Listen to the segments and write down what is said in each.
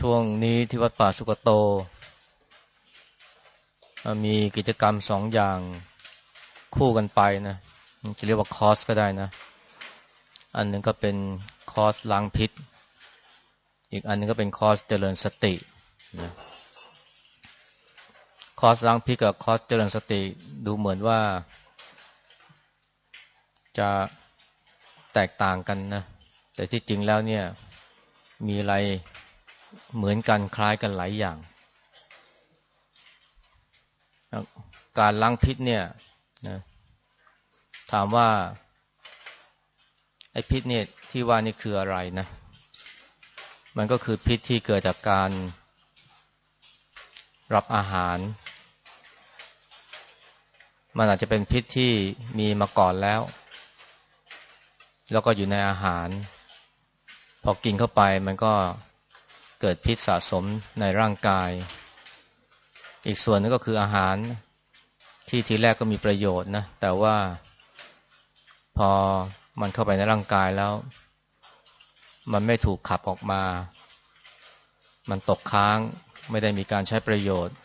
ช่วงนี้ที่วัดป่าสุกโต มีกิจกรรมสองอย่างคู่กันไปนะจะเรียกว่าคอร์สก็ได้นะ อันหนึ่งก็เป็นคอร์สล้างพิษ อีกอันนึงก็เป็นคอร์สเจริญสตินะคอร์สล้างพิษกับคอร์สเจริญสติดูเหมือนว่า จะแตกต่างกันนะ แต่ที่จริงแล้วเนี่ยมีอะไร เหมือนกันคล้ายกันหลายอย่าง การล้างพิษเนี่ยนะถามว่าไอ้พิษเนี่ยที่ว่านี่คืออะไรนะ มันก็คือพิษที่เกิดจากการรับอาหาร มันอาจจะเป็นพิษที่มีมาก่อนแล้ว แล้วก็อยู่ในอาหาร พอกินเข้าไปมันก็ เกิดพิษสะสมในร่างกาย อีกส่วนนึงก็คืออาหารที่ทีแรกก็มีประโยชน์นะ แต่ว่าพอมันเข้าไปในร่างกายแล้ว มันไม่ถูกขับออกมา มันตกค้างไม่ได้มีการใช้ประโยชน์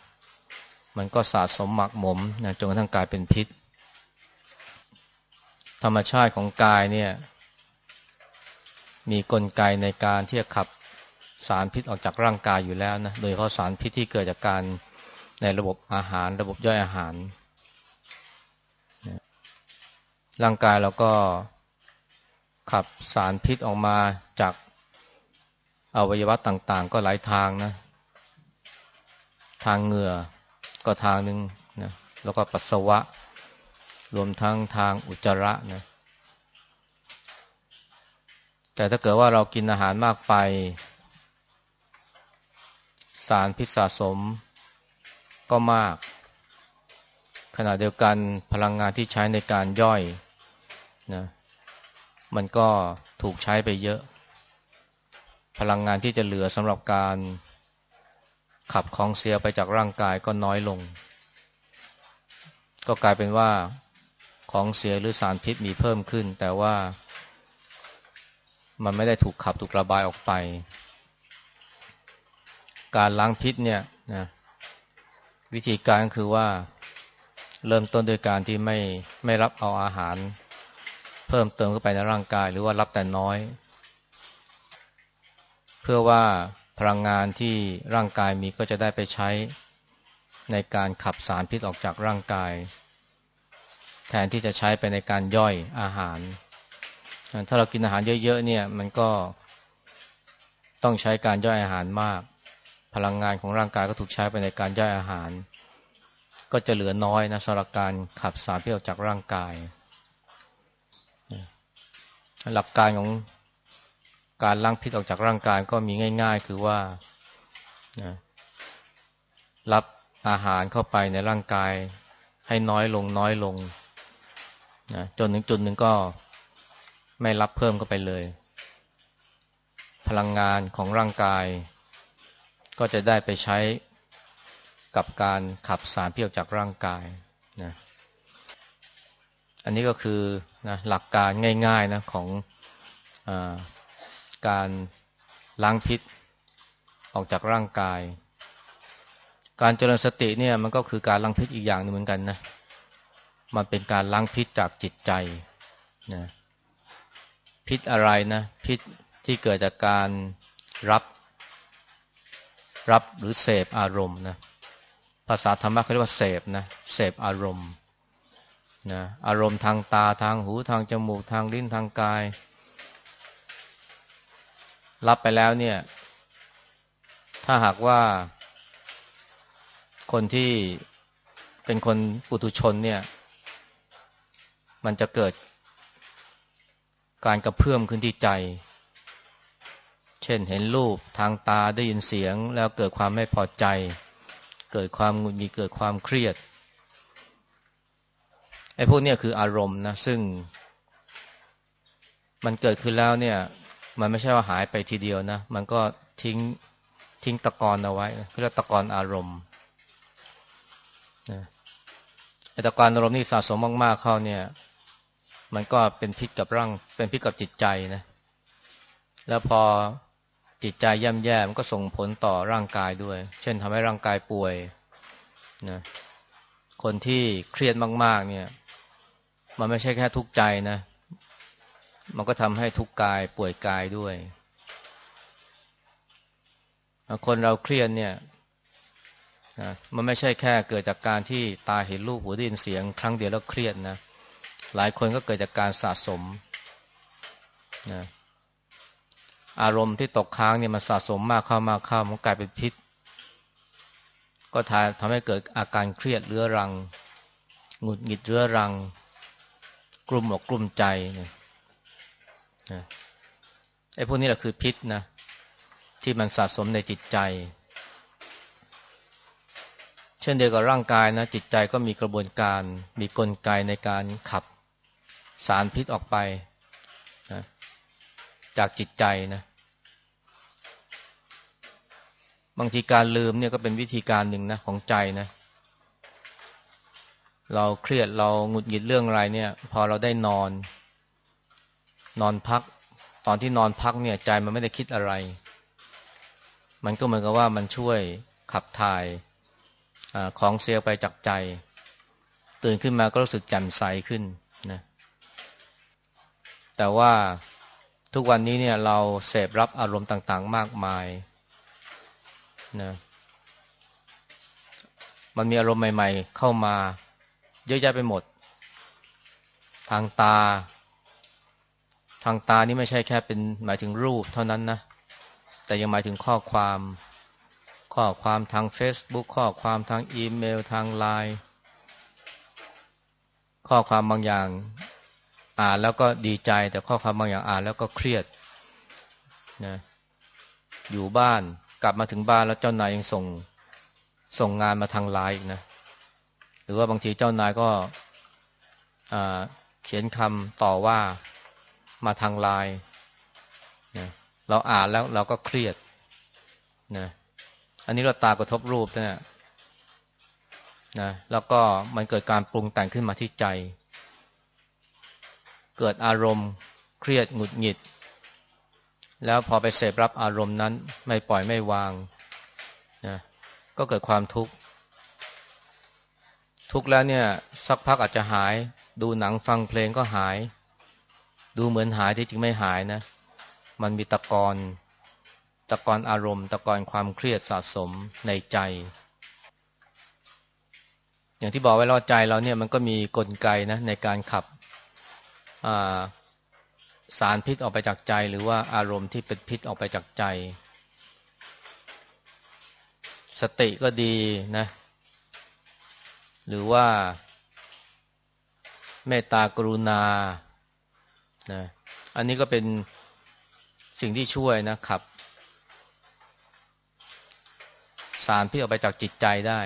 มันก็สะสมหมักหมมนะจนกระทั่งกลายเป็นพิษ ธรรมชาติของกายเนี่ย มีกลไกในการที่จะขับ สารพิษออกจากร่างกายอยู่แล้วนะโดยเพราะสารพิษที่เกิดจากการในระบบอาหาร ระบบย่อยอาหาร ร่างกายเราก็ขับสารพิษออกมาจากอวัยวะต่างๆ ก็หลายทางนะ ทางเหงื่อก็ทางหนึ่งนะแล้วก็ปัสสาวะ รวมทั้งทางอุจจาระนะแต่ถ้าเกิดว่าเรากินอาหารมากไป สารพิษสะสมก็มาก ขณะเดียวกันพลังงานที่ใช้ในการย่อยนะมันก็ถูกใช้ไปเยอะ พลังงานที่จะเหลือสำหรับการขับของเสียไปจากร่างกายก็น้อยลง ก็กลายเป็นว่าของเสียหรือสารพิษมีเพิ่มขึ้น แต่ว่ามันไม่ได้ถูกขับถูกระบายออกไป การล้างพิษเนี่ยนะวิธีการคือว่าเริ่มต้นโดยการที่ไม่ไม่รับเอาอาหาร เพิ่มเติมเข้าไปในร่างกาย หรือว่ารับแต่น้อย เพื่อว่าพลังงานที่ร่างกายมีก็จะได้ไปใช้ในการขับสารพิษออกจากร่างกาย แทนที่จะใช้ไปในการย่อยอาหาร ถ้าเรากินอาหารเยอะๆเนี่ย มันก็ต้องใช้การย่อยอาหารมาก พลังงานของร่างกายก็ถูกใช้ไปในการย่อยอาหาร ก็จะเหลือน้อยนะสำหรับการขับสารพิษออกจากร่างกาย หลักการของการล้างพิษออกจากร่างกายก็มีง่าย ๆ คือว่านะรับอาหารเข้าไปในร่างกาย ให้น้อยลงน้อยลงนะจนถึงจุดหนึ่งก็ไม่รับเพิ่มเข้าไปเลย พลังงานของร่างกาย ก็จะได้ไปใช้กับการขับสารพิษออกจากร่างกายนะอันนี้ก็คือนะหลักการง่ายๆนะของอการล้างพิษออกจากร่างกาย การเจริญสติเนี่ยมันก็คือการล้างพิษอีกอย่างนึงเหมือนกันนะ มันเป็นการล้างพิษจากจิตใจนะพิษอะไรนะ พิษที่เกิดจากการรับ รับหรือเสพอารมณ์นะภาษาธรรมะเขาเรียกว่าเสพนะเสพอารมณ์นะอารมณ์ทางตาทางหูทางจมูกทางลิ้นทางกาย รับไปแล้วเนี่ย ถ้าหากว่า คนที่เป็นคนปุถุชนเนี่ย มันจะเกิดการกระเพื่อมขึ้นที่ใจ เช่นเห็นรูปทางตาได้ยินเสียงแล้วเกิดความไม่พอใจ เกิดความงุนงีเกิดความเครียดไอ้พวกนี้คืออารมณ์นะซึ่ง มันเกิดขึ้นแล้วเนี่ย มันไม่ใช่ว่าหายไปทีเดียวนะ มันก็ทิ้งทิ้งตะกอนเอาไว้เรียกตะกอนอารมณ์นะไอ้ตะกอนอารมณ์นี่สะสมมาก ๆ เข้าเนี่ย มันก็เป็นพิษกับร่างเป็นพิษกับจิตใจนะ แล้วพอ จิตใจย่ำแย่มันก็ส่งผลต่อร่างกายด้วย เช่นทำให้ร่างกายป่วยนะคนที่เครียดมาก ๆ เนี่ย มันไม่ใช่แค่ทุกข์ใจนะ มันก็ทำให้ทุกข์กายป่วยกายด้วยคนเราเครียดเนี่ยนะมันไม่ใช่แค่เกิดจากการที่ตาเห็นรูปหูได้ยินเสียง ครั้งเดียวแล้วเครียดนะ หลายคนก็เกิดจากการสะสมนะ อารมณ์ที่ตกค้างเนี่ยมันสะสมมากเข้ามากเข้ามันกลายเป็นพิษ ก็ทำให้เกิดอาการเครียดเรื้อรังหงุดหงิดเรื้อรัง กลุ่มอกกลุ่มใจเนี่ยไอ้พวกนี้แหละคือพิษนะที่มันสะสมในจิตใจ เช่นเดียวกับร่างกายนะจิตใจก็มีกระบวนการมีกลไกในการขับสารพิษออกไปนะจากจิตใจนะ บางทีการลืมเนี่ยก็เป็นวิธีการหนึ่งนะของใจนะ เราเครียดเราหงุดหงิดเรื่องอะไรเนี่ย พอเราได้นอน นอนพัก ตอนที่นอนพักเนี่ย ใจมันไม่ได้คิดอะไร มันก็เหมือนกับว่ามันช่วยขับถ่ายอของเสียไปจากใจ ตื่นขึ้นมาก็รู้สึกแจ่มใสขึ้นนะ แต่ว่าทุกวันนี้เนี่ยเราเสพรับอารมณ์ต่าง ๆ มากมาย นะมันมีอารมณ์ใหม่ ๆ เข้ามา เยอะแยะไปหมด ทางตา ทางตานี่ไม่ใช่แค่เป็นหมายถึงรูปเท่านั้นนะ แต่ยังหมายถึงข้อความ ข้อความทาง Facebook ข้อความทางอีเมล ทางไลน์ข้อความบางอย่างอ่านแล้วก็ดีใจ แต่ข้อความบางอย่างอ่านแล้วก็เครียดนะอยู่บ้าน กลับมาถึงบ้านแล้วเจ้านายยังส่งส่งงานมาทางไลน์อีกนะ หรือว่าบางทีเจ้านายก็เขียนคำต่อว่ามาทางไลน์นะเราอ่านแล้วเราก็เครียดนะอันนี้เราตากระทบรูปนะนะแล้วก็มันเกิดการปรุงแต่งขึ้นมาที่ใจ เกิดอารมณ์เครียดหงุดหงิด แล้วพอไปเสพรับอารมณ์นั้น ไม่ปล่อยไม่วางนะก็เกิดความทุกข์ทุกข์แล้วเนี่ย สักพักอาจจะหาย ดูหนังฟังเพลงก็หาย ดูเหมือนหายที่จริงไม่หายนะ มันมีตะกอนตะกอนอารมณ์ ตะกอนความเครียดสะสมในใจ อย่างที่บอกไว้แล้วใจเราเนี่ยมันก็มีกลไกนะในการขับ สารพิษออกไปจากใจ หรือว่าอารมณ์ที่เป็นพิษออกไปจากใจ สติก็ดีนะ หรือว่า เมตตากรุณานะอันนี้ก็เป็นสิ่งที่ช่วยนะครับ สารพิษออกไปจากจิตใจได้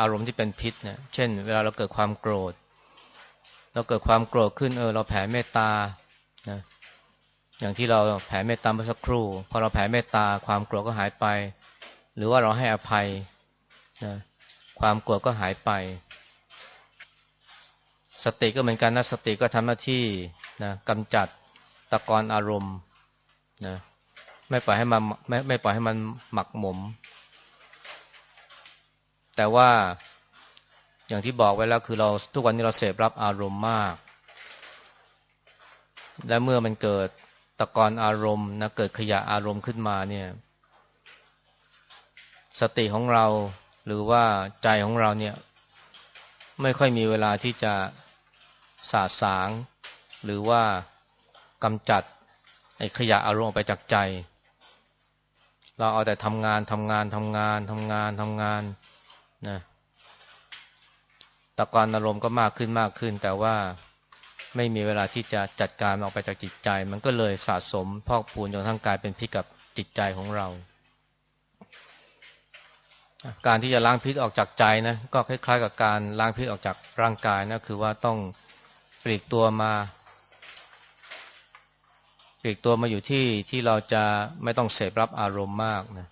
อารมณ์ที่เป็นพิษเนะเช่น เวลาเราเกิดความโกรธ เราเกิดความโกรธขึ้นเออเราแผ่เมตตา นะอย่างที่เราแผ่เมตตาเมื่อสักครู่ พอเราแผ่เมตตาความโกรธก็หายไป หรือว่าเราให้อภัยนะความโกรธก็หายไป สติก็เหมือนกันนะสติก็ทำหน้าที่นะกำจัดตะกอนอารมณ์นะไม่ปล่อยให้มันไม่ไม่ปล่อยให้มันหมักหมม แต่ว่าอย่างที่บอกไว้แล้วคือเราทุกวันนี้เราเสพรับอารมณ์มาก และเมื่อมันเกิดตะกอนอารมณ์นะเกิดขยะอารมณ์ขึ้นมาเนี่ย สติของเราหรือว่าใจของเราเนี่ย ไม่ค่อยมีเวลาที่จะสาสาง หรือว่ากำจัดไอ้ขยะอารมณ์ออกไปจากใจ เราเอาแต่ทำงานทำงานทำงานทำงานทำงานนะตะกอนอารมณ์ก็มากขึ้นมากขึ้น แต่ว่า ไม่มีเวลาที่จะจัดการออกไปจากจิตใจ มันก็เลยสะสมพอกพูนจนทั้งกายเป็นพิษกับจิตใจของเรา การที่จะล้างพิษออกจากใจนะก็คล้ายๆ กับการล้างพิษออกจากร่างกายนะคือว่าต้องปลีกตัวมาปลีกตัวมาอยู่ที่ที่เราจะไม่ต้องเสพรับอารมณ์มากนะ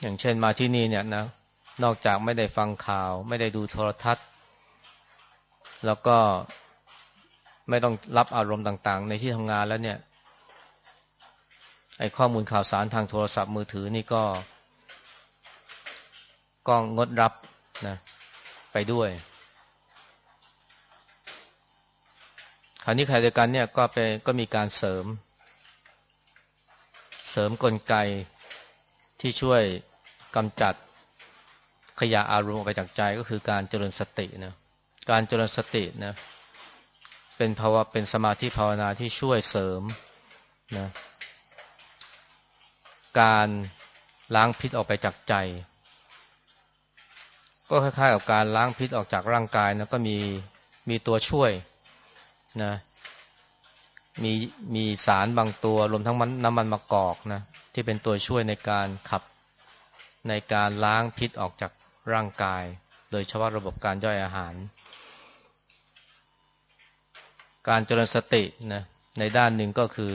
อย่างเช่นมาที่นี่เนี่ยนะนอกจากไม่ได้ฟังข่าว ไม่ได้ดูโทรทัศน์ แล้วก็ ไม่ต้องรับอารมณ์ต่าง ๆ ในที่ทำงานแล้วเนี่ย ไอ้ข้อมูลข่าวสารทางโทรศัพท์มือถือนี่ก็ก็งดรับนะไปด้วย คราวนี้ใครเดียวกันเนี่ยก็เป็นก็มีการเสริม เสริมกลไกที่ช่วยกำจัดขยะอารมณ์ออกไปจากใจก็คือการเจริญสตินะการเจริญสตินะเป็นภาวะเป็นสมาธิภาวนาที่ช่วยเสริมนะการล้างพิษออกไปจากใจ ก็คล้ายๆกับการล้างพิษออกจากร่างกายนะก็มีมีตัวช่วยนะมีมีสารบางตัวรวมทั้งน้ำมันมะกอกนะที่เป็นตัวช่วยในการขับในการล้างพิษออกจากร่างกาย โดยเฉพาะระบบการย่อยอาหาร การเจริญสตินะในด้านหนึ่งก็คือ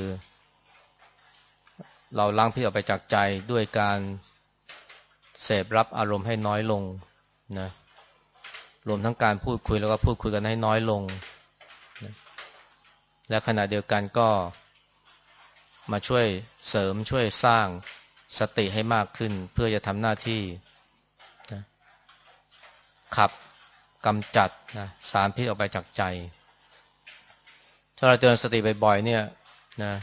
เราล้างพิษออกไปจากใจด้วยการเสพรับอารมณ์ให้น้อยลงนะรวมทั้งการพูดคุยแล้วก็พูดคุยกันให้น้อยลงนะและขณะเดียวกันก็มาช่วยเสริมช่วยสร้างสติให้มากขึ้น เพื่อจะทำหน้าที่นะขับกำจัดนะสารพิษออกไปจากใจ ถ้าเราเจริญสติบ่อยๆเนี่ยนะ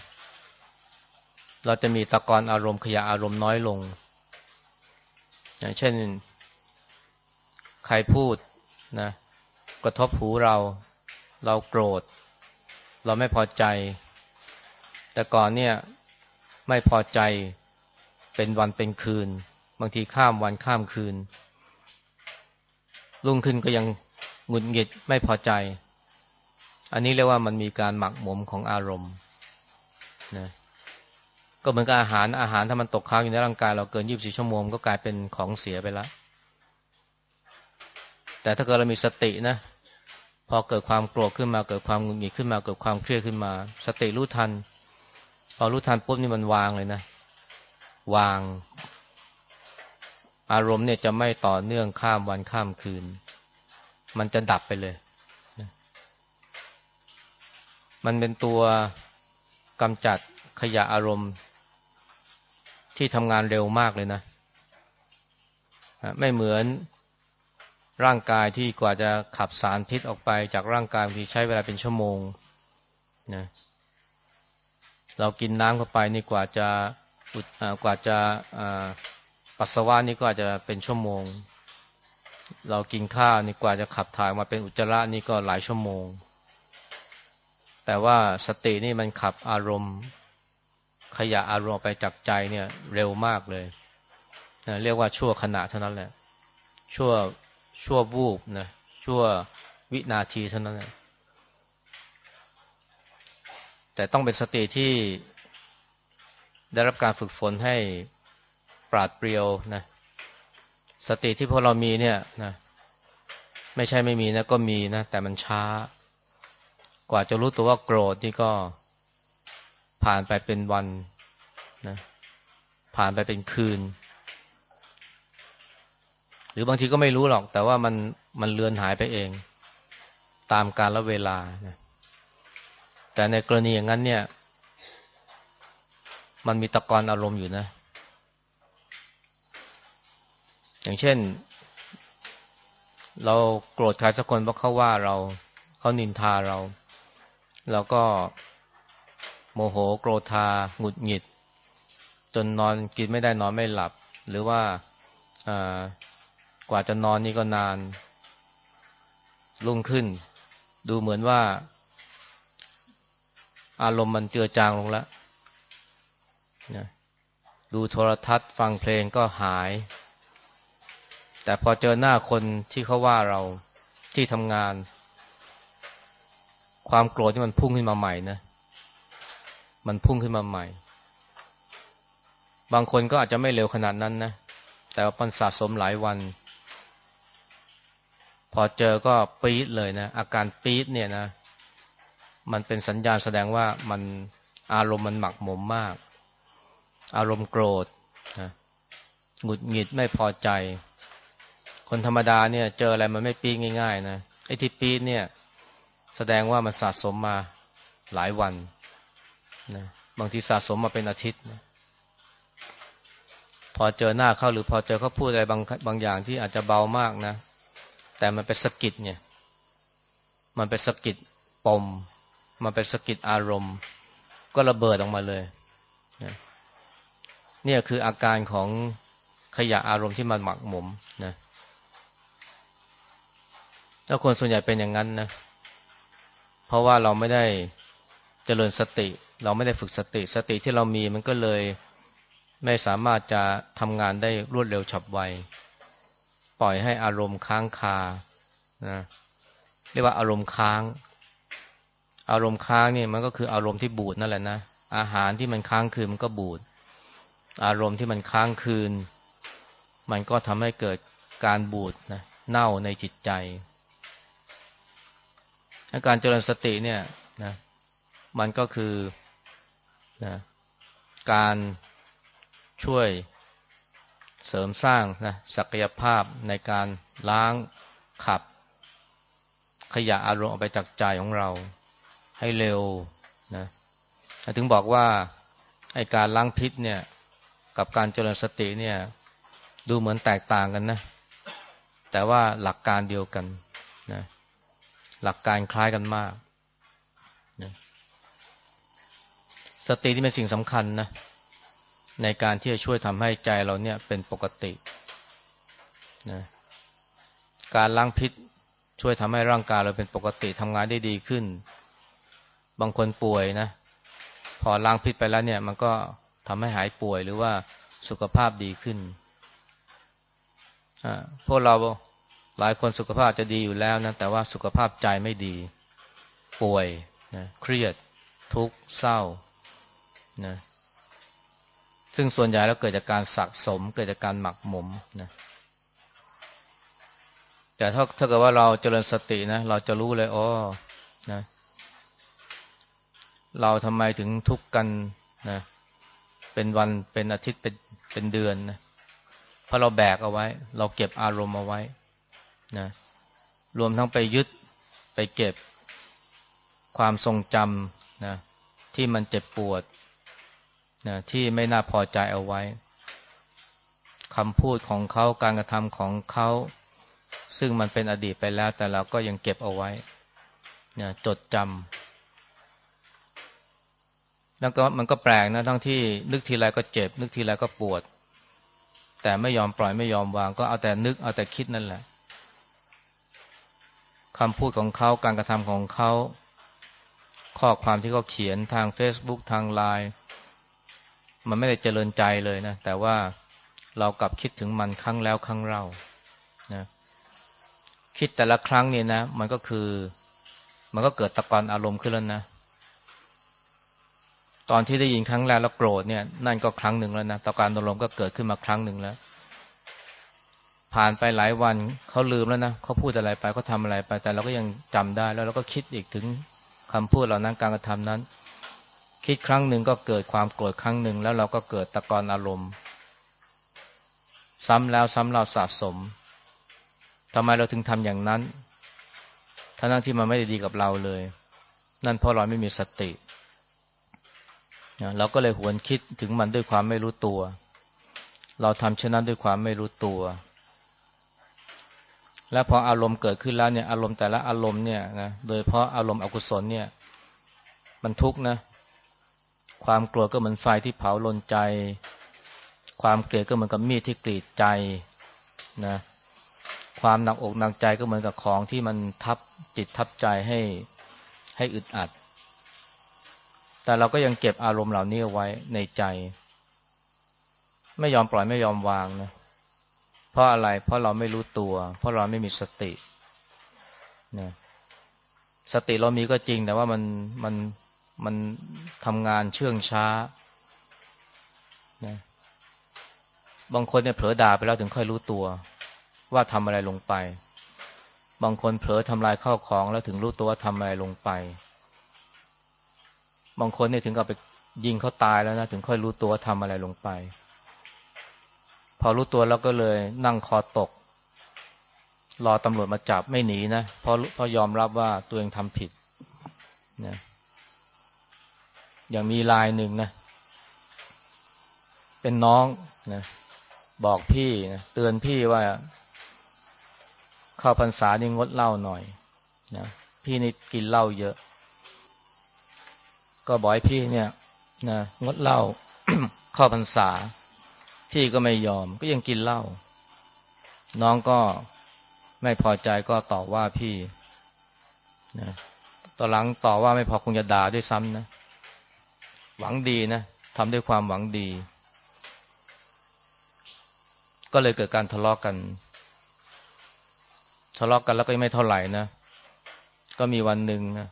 เราจะมีตะกอนอารมณ์ขยะอารมณ์น้อยลง อย่างเช่น ใครพูดนะกระทบหูเรา เราโกรธ เราไม่พอใจ แต่ก่อนเนี่ยไม่พอใจเป็นวันเป็นคืน บางทีข้ามวันข้ามคืน รุ่งขึ้นก็ยังหงุดหงิดไม่พอใจ อันนี้เรียกว่ามันมีการหมักหมมของอารมณ์นะก็เหมือนกับอาหารอาหารถ้ามันตกค้างอยู่ในร่างกายเราเกินยี่บสี่ชั่วโมงก็กลายเป็นของเสียไปแล้วแต่ถ้าเกิดเรามีสตินะพอเกิดความโกรธขึ้นมาเกิดความหงุดหงิดขึ้นมาเกิดความเครียดขึ้นมา สติรู้ทัน พอรู้ทันปุ๊บนี่มันวางเลยนะ วาง อารมณ์เนี่ยจะไม่ต่อเนื่องข้ามวันข้ามคืน มันจะดับไปเลยนะ มันเป็นตัวกำจัดขยะอารมณ์ที่ทำงานเร็วมากเลยนะ ไม่เหมือนร่างกายที่กว่าจะขับสารพิษออกไปจากร่างกายบางทีใช้เวลาเป็นชั่วโมงนะเรากินน้ำเข้าไปนี่กว่าจะกว่าจะปัสสาวะนี่ก็อาจจะเป็นชั่วโมง เรากินข้าวนี่กว่าจะขับถ่ายมาเป็นอุจจาระนี่ก็หลายชั่วโมง แต่ว่าสตินี่มันขับอารมณ์ ขยะอารมณ์ไปจากใจเนี่ยเร็วมากเลยนะเรียกว่าชั่วขณะเท่านั้นแหละ ชั่วชั่ววูบนะชั่ววินาทีเท่านั้นแหละแต่ต้องเป็นสติที่ได้รับการฝึกฝนให้ปราดเปรียวนะสติที่พวกเรามีเนี่ยนะไม่ใช่ไม่มีนะก็มีนะแต่มันช้า กว่าจะรู้ตัวว่าโกรธนี่ก็ผ่านไปเป็นวันนะผ่านไปเป็นคืน หรือบางทีก็ไม่รู้หรอก แต่ว่ามันมันเลือนหายไปเอง ตามกาลเวลานะแต่ในกรณีอย่างนั้นเนี่ย มันมีตะกอนอารมณ์อยู่นะ อย่างเช่น เราโกรธใครสักคนเพราะเขาว่าเรา เขานินทาเรา เราก็โมโหโกรธาหงุดหงิด จนนอนกินไม่ได้นอนไม่หลับ หรือว่ากว่าจะนอนนี่ก็นาน รุ่งขึ้น ดูเหมือนว่า อารมณ์มันเจือจางลงแล้วนะดูโทรทัศน์ฟังเพลงก็หาย แต่พอเจอหน้าคนที่เขาว่าเราที่ทำงาน ความโกรธที่มันพุ่งขึ้นมาใหม่นะ มันพุ่งขึ้นมาใหม่ บางคนก็อาจจะไม่เร็วขนาดนั้นนะ แต่ว่ามันสะสมหลายวัน พอเจอก็ปี๊ดเลยนะ อาการปี๊ดเนี่ยนะ มันเป็นสัญญาณแสดงว่ามันอารมณ์มันหมักหมมมาก อารมณ์โกรธนะหงุดหงิดไม่พอใจ คนธรรมดาเนี่ย เจออะไรมันไม่ปี๊ดง่าย ๆ นะ ไอ้ที่ปี๊ดเนี่ย แสดงว่ามันสะสมมาหลายวันนะบางทีสะสมมาเป็นอาทิตย์นะพอเจอหน้าเขาหรือพอเจอเขาพูดอะไรบางบางอย่างที่อาจจะเบามากนะ แต่มันเป็นสกิดเนี่ย มันเป็นสกิดปม มันเป็นสกิดอารมณ์ ก็ระเบิดออกมาเลยเนี่ยคืออาการของขยะอารมณ์ที่มันหมักหมมนะแล้วคนส่วนใหญ่เป็นอย่างนั้นนะเพราะว่าเราไม่ได้เจริญสติ เราไม่ได้ฝึกสติ สติที่เรามีมันก็เลยไม่สามารถจะทำงานได้รวดเร็วฉับไว ปล่อยให้อารมณ์ค้างคานะเรียกว่าอารมณ์ค้าง อารมณ์ค้างนี่มันก็คืออารมณ์ที่บูดนั่นแหละนะอาหารที่มันค้างคืนมันก็บูด อารมณ์ที่มันค้างคืน มันก็ทำให้เกิดการบูดนะเน่าในจิตใจ การเจริญสติเนี่ยนะมันก็คือนะการช่วยเสริมสร้างนะศักยภาพในการล้างขับ ขยะอารมณ์ออกไปจากใจของเราให้เร็วนะถึงบอกว่าไอการล้างพิษเนี่ยกับการเจริญสติเนี่ยดูเหมือนแตกต่างกันนะ แต่ว่าหลักการเดียวกันนะ หลักการคล้ายกันมากนะสติที่เป็นสิ่งสำคัญนะในการที่จะช่วยทำให้ใจเราเนี่ยเป็นปกตินะการล้างพิษช่วยทำให้ร่างกายเราเป็นปกติทำงานได้ดีขึ้น บางคนป่วยนะ พอล้างพิษไปแล้วเนี่ย มันก็ทำให้หายป่วยหรือว่าสุขภาพดีขึ้นพวกเรา หลายคนสุขภาพจะดีอยู่แล้วนะแต่ว่าสุขภาพใจไม่ดี ป่วยนะเครียด ทุกข์เศร้านะซึ่งส่วนใหญ่แล้วเกิดจากการสะสม เกิดจากการหมักหมมนะแต่ถ้าถ้าเกิดว่าเราเจริญสตินะเราจะรู้เลยอ๋อนะเราทำไมถึงทุกข์กันนะเป็นวันเป็นอาทิตย์เป็นเป็นเดือนนะเพราะเราแบกเอาไว้ เราเก็บอารมณ์เอาไว้ นะรวมทั้งไปยึดไปเก็บความทรงจำนะที่มันเจ็บปวดนะที่ไม่น่าพอใจเอาไว้คำพูดของเขาการกระทำของเขา ซึ่งมันเป็นอดีตไปแล้ว แต่เราก็ยังเก็บเอาไว้นะจดจำแล้วก็มันก็แปลกนะทั้งที่นึกทีไรก็เจ็บ นึกทีไรก็ปวด แต่ไม่ยอมปล่อยไม่ยอมวาง ก็เอาแต่นึกเอาแต่คิดนั่นแหละ คำพูดของเขาการกระทำของเขาข้อความที่เขาเขียนทาง Facebook ทางไลน์มันไม่ได้เจริญใจเลยนะ แต่ว่าเรากลับคิดถึงมันครั้งแล้วครั้งเล่านะคิดแต่ละครั้งเนี่ยนะ มันก็คือ มันก็เกิดตะกอนอารมณ์ขึ้นแล้วนะ ตอนที่ได้ยินครั้งแรกแล้วโกรธเนี่ย นั่นก็ครั้งหนึ่งแล้วนะตะกอนอารมณ์ก็เกิดขึ้นมาครั้งหนึ่งแล้ว ผ่านไปหลายวันเขาลืมแล้วนะเขาพูดอะไรไปเขาทาอะไรไป แต่เราก็ยังจำได้แล้วเราก็คิดอีกถึงคำพูดเหล่านั้นการกระทำนั้น คิดครั้งหนึ่งก็เกิดความโกรธครั้งหนึ่งแล้วเราก็เกิดตะกอนอารมณ์ ซ้ำแล้วซ้ำเราสะสมทำไมเราถึงทำอย่างนั้นทั้งที่มันไม่ได้ดีกับเราเลย นั่นเพราะเราไม่มีสติเราก็เลยหวนคิดถึงมันด้วยความไม่รู้ตัว เราทำเช่นนั้นด้วยความไม่รู้ตัว และพออารมณ์เกิดขึ้นแล้วเนี่ยอารมณ์แต่ละอารมณ์เนี่ยนะโดยเพราะอารมณ์อกุศลเนี่ย มันทุกข์นะ ความกลัวก็เหมือนไฟที่เผาลนใจ ความเกลียดก็เหมือนกับมีดที่กรีดใจนะความหนักอกหนักใจก็เหมือนกับของที่มันทับจิตทับใจให้ให้อึดอัด แต่เราก็ยังเก็บอารมณ์เหล่านี้ไว้ในใจ ไม่ยอมปล่อยไม่ยอมวางนะเพราะอะไร เพราะเราไม่รู้ตัว เพราะเราไม่มีสตินะสติเรามีก็จริง แต่ว่ามันมันมันทำงานเชื่องช้านะบางคนเนี่ยเผลอด่าไปแล้วถึงค่อยรู้ตัว ว่าทำอะไรลงไป บางคนเผลอทำลายข้าวของแล้วถึงรู้ตัวว่าทำอะไรลงไป บางคนเนี่ยถึงกับไปยิงเขาตายแล้วนะถึงค่อยรู้ตัวว่าทำอะไรลงไป อรู้ตัวแล้วก็เลยนั่งคอตก รอตำรวจมาจับไม่หนีนะเพราะเพราะยอมรับว่าตัวเองทำผิดนะอย่างมีลายหนึ่งนะ เป็นน้องนะบอกพี่นะเตือนพี่ว่า เข้าพรรษานี่งดเหล้าหน่อยนะพี่นี่กินเหล้าเยอะ ก็บอกให้พี่เนี่ยนะงดเหล้าเข้าพรรษา พี่ก็ไม่ยอมก็ยังกินเหล้าน้องก็ไม่พอใจก็ต่อว่าพี่นะต่อหลังต่อว่าไม่พอคงจะด่าด้วยซ้ำนะ หวังดีนะทำด้วยความหวังดี ก็เลยเกิดการทะเลาะกกัน ทะเลาะกกันแล้วก็ไม่เท่าไหร่นะ ก็มีวันหนึ่งนะ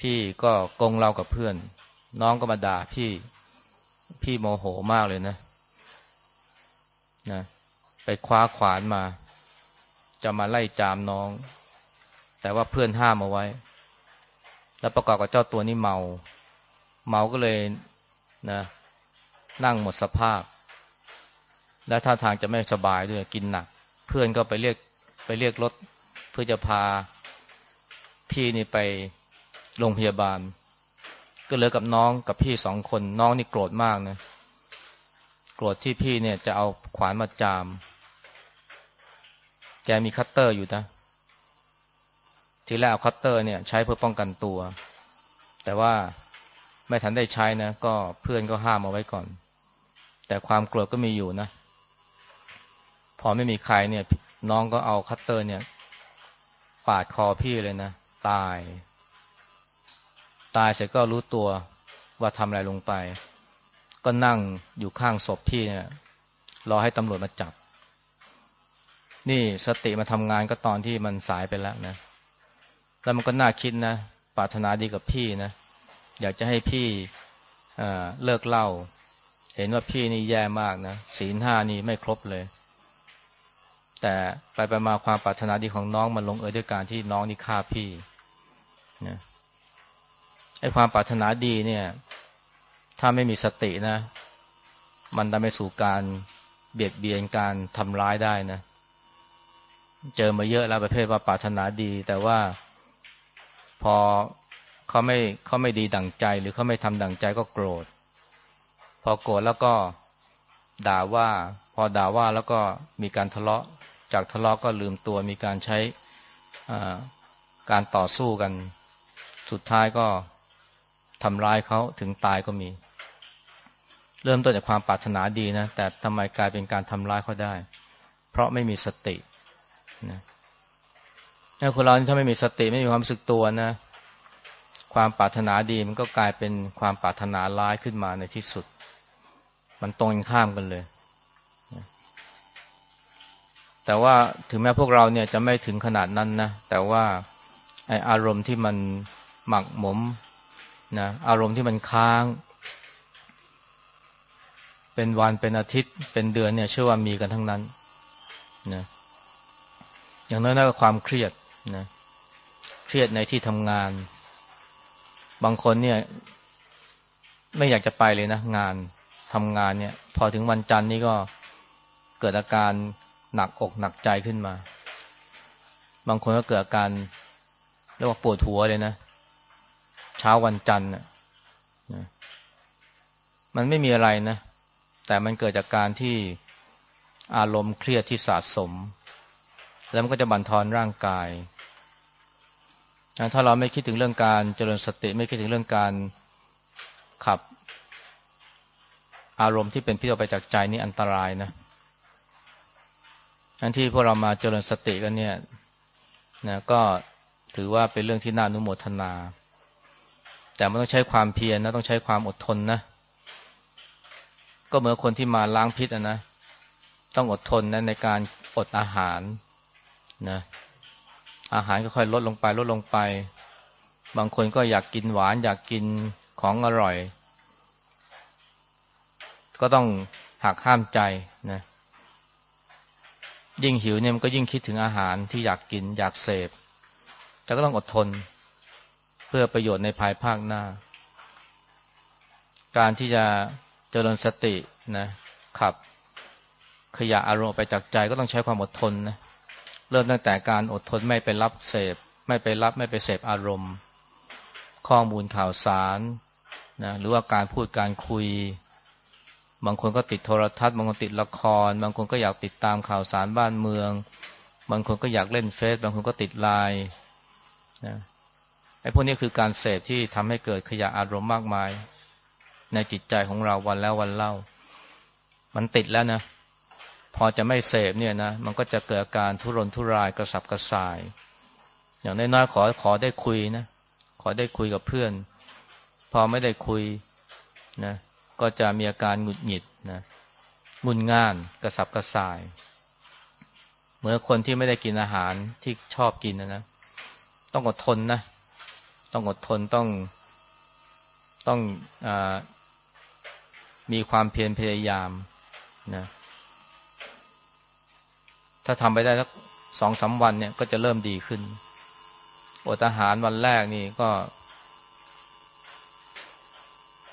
พี่ก็กงเรากับเพื่อน น้องก็มาด่าพี่ พี่โมโหมากเลยนะ นะไปคว้าขวานมา จะมาไล่จามน้อง แต่ว่าเพื่อนห้ามเอาไว้ แล้วประกอบกับเจ้าตัวนี้เมา เมาก็เลยนะ นั่งหมดสภาพ และท่าทางจะไม่สบายด้วยกินหนัก เพื่อนก็ไปเรียกไปเรียกรถ เพื่อจะพาพี่นี่ไปโรงพยาบาล ก็เหลือกับน้องกับพี่สองคน น้องนี่โกรธมากนะ โกรธที่พี่เนี่ยจะเอาขวานมาจาม แกมีคัตเตอร์อยู่นะ ทีแรกเอาคัตเตอร์เนี่ย ใช้เพื่อป้องกันตัว แต่ว่าไม่ทันได้ใช้นะ ก็เพื่อนก็ห้ามเอาไว้ก่อน แต่ความโกรธก็มีอยู่นะ พอไม่มีใครเนี่ย น้องก็เอาคัตเตอร์เนี่ย ปาดคอพี่เลยนะ ตาย ตายเสร็จก็รู้ตัวว่าทำอะไรลงไป ก็นั่งอยู่ข้างศพพี่เนี่ยรอให้ตำรวจมาจับ นี่สติมาทำงานก็ตอนที่มันสายไปแล้วนะ แล้วมันก็น่าคิดนะปรารถนาดีกับพี่นะ อยากจะให้พี่เลิกเล่า เห็นว่าพี่นี่แย่มากนะศีลห้านี่ไม่ครบเลย แต่ไปไปมาความปรารถนาดีของน้องมันลงเอยด้วยการที่น้องนี่ฆ่าพี่นะไอความปรารถนาดีเนี่ย ถ้าไม่มีสตินะ มันทำไปสู่การเบียดเบียนการทำร้ายได้นะ เจอมาเยอะแล้วประเภทว่าปรารถนาดี แต่ว่าพอเขาไม่เขาไม่ดีดั่งใจ หรือเขาไม่ทำดั่งใจก็โกรธ พอโกรธแล้วก็ด่าว่า พอด่าว่าแล้วก็มีการทะเลาะ จากทะเลาะก็ลืมตัวมีการใช้การต่อสู้กัน สุดท้ายก็ทำร้ายเขาถึงตายก็มี เริ่มต้นจากความปรารถนาดีนะ แต่ทำไมกลายเป็นการทำร้ายเขาได้ เพราะไม่มีสตินะถ้าคนเราถ้าไม่มีสติไม่มีความรู้สึกตัวนะ ความปรารถนาดีมันก็กลายเป็นความปรารถนาร้ายขึ้นมาในที่สุด มันตรงข้ามกันเลย แต่ว่าถึงแม้พวกเราเนี่ยจะไม่ถึงขนาดนั้นนะ แต่ว่าไออารมณ์ที่มันหมักหมมนะ อารมณ์ที่มันค้าง เป็นวันเป็นอาทิตย์ เป็นเดือนเนี่ย เชื่อว่ามีกันทั้งนั้นนะอย่างน้อยๆก็ความเครียดนะเครียดในที่ทำงาน บางคนเนี่ย ไม่อยากจะไปเลยนะงานทำงานเนี่ย พอถึงวันจันทร์นี่ก็เกิดอาการหนักอกหนักใจขึ้นมา บางคนก็เกิดอาการเรียกว่าปวดหัวเลยนะ เช้าวันจันทร์นะมันไม่มีอะไรนะ แต่มันเกิดจากการที่อารมณ์เครียดที่สะสม แล้วมันก็จะบั่นทอนร่างกาย ถ้าเราไม่คิดถึงเรื่องการเจริญสติไม่คิดถึงเรื่องการขับ อารมณ์ที่เป็นพิษออกไปจากใจนี่อันตรายนะอันที่พวกเรามาเจริญสติกันเนี่ยนะก็ถือว่าเป็นเรื่องที่น่านุโมทนา แต่มันต้องใช้ความเพียรนะต้องใช้ความอดทนนะ ก็เหมือนคนที่มาล้างพิษนะต้องอดทนนะในการอดอาหารนะอาหารก็ค่อยลดลงไปลดลงไป บางคนก็อยากกินหวาน อยากกินของอร่อย ก็ต้องหักห้ามใจนะยิ่งหิวเนี่ยมันก็ยิ่งคิดถึงอาหารที่อยากกินอยากเสพแต่ก็ต้องอดทน เพื่อประโยชน์ในภายภาคหน้า การที่จะ เจริญสตินะขับขยะอารมณ์ไปจากใจก็ต้องใช้ความอดทนนะเริ่มตั้งแต่การอดทนไม่ไปรับเสพ ไม่ไปรับไม่ไปเสพอารมณ์ ข้อมูลข่าวสารนะหรือว่าการพูดการคุย บางคนก็ติดโทรทัศน์ บางคนติดละคร บางคนก็อยากติดตามข่าวสารบ้านเมือง บางคนก็อยากเล่นเฟซบางคนก็ติดไลน์นะไอ้พวกนี้คือการเสพที่ทำให้เกิดขยะอารมณ์มากมาย ในจิตใจของเราวันแล้ววันเล่า มันติดแล้วนะ พอจะไม่เสพเนี่ยนะ มันก็จะเกิดอาการทุรนทุรายกระสับกระส่าย อย่างน้อยๆขอขอได้คุยนะ ขอได้คุยกับเพื่อน พอไม่ได้คุยนะ ก็จะมีอาการหงุดหงิดนะงุนง่านกระสับกระส่าย เหมือนคนที่ไม่ได้กินอาหารที่ชอบกินนะนะต้องอดทนนะ ต้องอดทนต้องต้องอ มีความเพียรพยายามนะถ้าทำไปได้สักสองสาวันเนี่ยก็จะเริ่มดีขึ้นอดอาหารวันแรกนี่ก็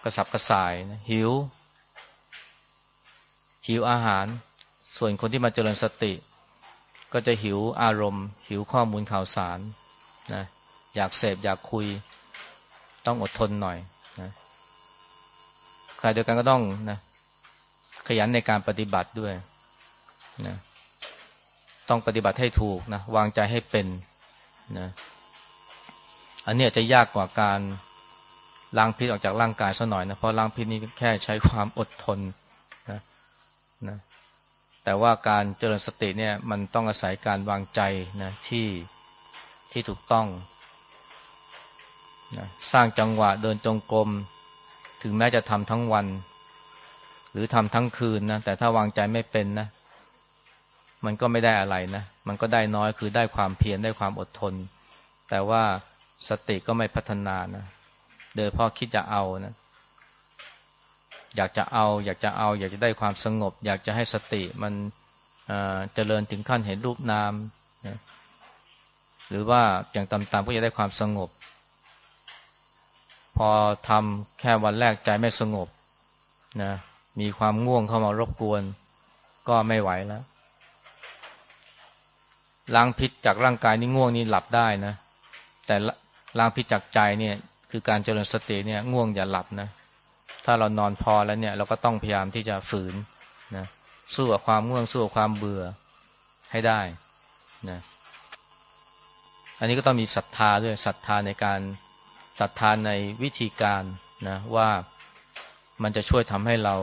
กระสับกระส่ายนะหิว หิวอาหาร ส่วนคนที่มาเจริญสติ ก็จะหิวอารมณ์ หิวข้อมูลข่าวสารนะอยากเสพอยากคุย ต้องอดทนหน่อยนะ ใครเดียวกันก็ต้องนะขยันในการปฏิบัติด้วยนะต้องปฏิบัติให้ถูกนะวางใจให้เป็นนะอันนี้จะยากกว่าการล้างพิษออกจากร่างกายซะหน่อยนะเพราะล้างพิษนี้แค่ใช้ความอดทนนะนะแต่ว่าการเจริญสติเนี่ยมันต้องอาศัยการวางใจนะที่ที่ถูกต้องนะสร้างจังหวะเดินจงกรม ถึงแม้จะทำทั้งวัน หรือทำทั้งคืนนะแต่ถ้าวางใจไม่เป็นนะ มันก็ไม่ได้อะไรนะ มันก็ได้น้อยคือได้ความเพียรได้ความอดทน แต่ว่าสติก็ไม่พัฒนานะโดยพอคิดจะเอานะ อยากจะเอา อยากจะเอา อยากจะได้ความสงบ อยากจะให้สติมันเจริญถึงขั้นเห็นรูปนามนะหรือว่าอย่างต่ำๆก็จะได้ความสงบ พอทำแค่วันแรกใจไม่สงบนะมีความง่วงเข้ามารบกวน ก็ไม่ไหวแล้วล้างพิษจากร่างกายนี่ง่วงนี่หลับได้นะ แต่ล้างพิษจากใจเนี่ย คือการเจริญสติเนี่ย ง่วงอย่าหลับนะถ้าเรานอนพอแล้วเนี่ย เราก็ต้องพยายามที่จะฝืนนะสู้กับความง่วงสู้กับความเบื่อให้ได้นะอันนี้ก็ต้องมีศรัทธาด้วยศรัทธาในการ ศรัทธาในวิธีการนะว่ามันจะช่วยทำให้เรา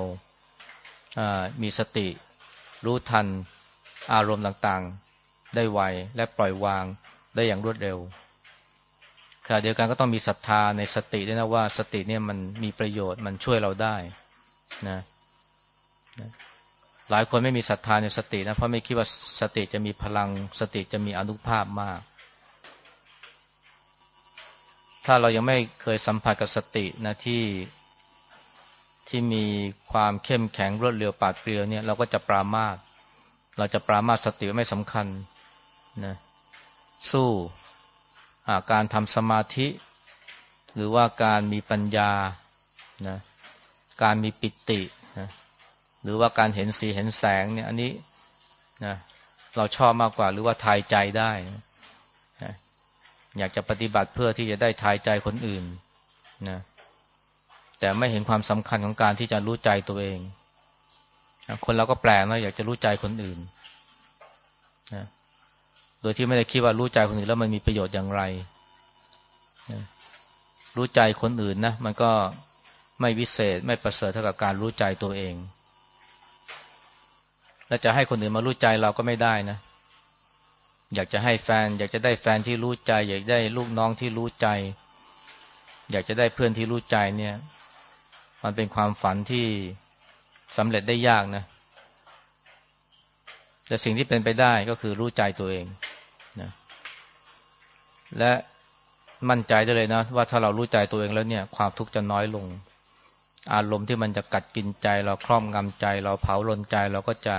มีสติ รู้ทันอารมณ์ต่างๆ ได้ไวและปล่อยวางได้อย่างรวดเร็วขณะเดียวกันก็ต้องมีศรัทธาในสติด้วยนะว่าสติเนี่ยมันมีประโยชน์มันช่วยเราได้นะนะหลายคนไม่มีศรัทธาในสตินะเพราะไม่คิดว่าสติจะมีพลังสติจะมีอนุภาพมาก ถ้าเรายังไม่เคยสัมผัสกับสตินะที่ที่มีความเข้มแข็งรวดเร็วปาดเปรียวเนี่ยเราก็จะปรามาสเราจะปรามาสสติไม่สำคัญนะสู้การทำสมาธิ หรือว่าการมีปัญญานะการมีปิตินะหรือว่าการเห็นสีเห็นแสงเนี่ยอันนี้นะเราชอบมากกว่าหรือว่าทายใจได้นะ อยากจะปฏิบัติเพื่อที่จะได้ทายใจคนอื่นนะแต่ไม่เห็นความสำคัญของการที่จะรู้ใจตัวเอง คนเราก็แปลกนะอยากจะรู้ใจคนอื่นนะโดยที่ไม่ได้คิดว่ารู้ใจคนอื่นแล้วมันมีประโยชน์อย่างไรนะรู้ใจคนอื่นนะมันก็ไม่วิเศษไม่ประเสริฐเท่ากับการรู้ใจตัวเอง และจะให้คนอื่นมารู้ใจเราก็ไม่ได้นะ อยากจะให้แฟน อยากจะได้แฟนที่รู้ใจ อยากได้ลูกน้องที่รู้ใจ อยากจะได้เพื่อนที่รู้ใจเนี่ย มันเป็นความฝันที่สำเร็จได้ยากนะแต่สิ่งที่เป็นไปได้ก็คือรู้ใจตัวเองนะและมั่นใจได้เลยนะว่าถ้าเรารู้ใจตัวเองแล้วเนี่ย ความทุกข์จะน้อยลง อารมณ์ที่มันจะกัดกินใจ เราครอบงำใจ เราเผาลนใจเราก็จะ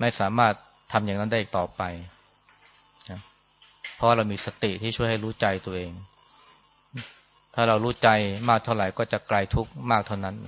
ไม่สามารถ ทำอย่างนั้นได้อีกต่อไปนะเพราะเรามีสติที่ช่วยให้รู้ใจตัวเอง ถ้าเรารู้ใจมากเท่าไหร่ก็จะไกลทุกข์มากเท่านั้น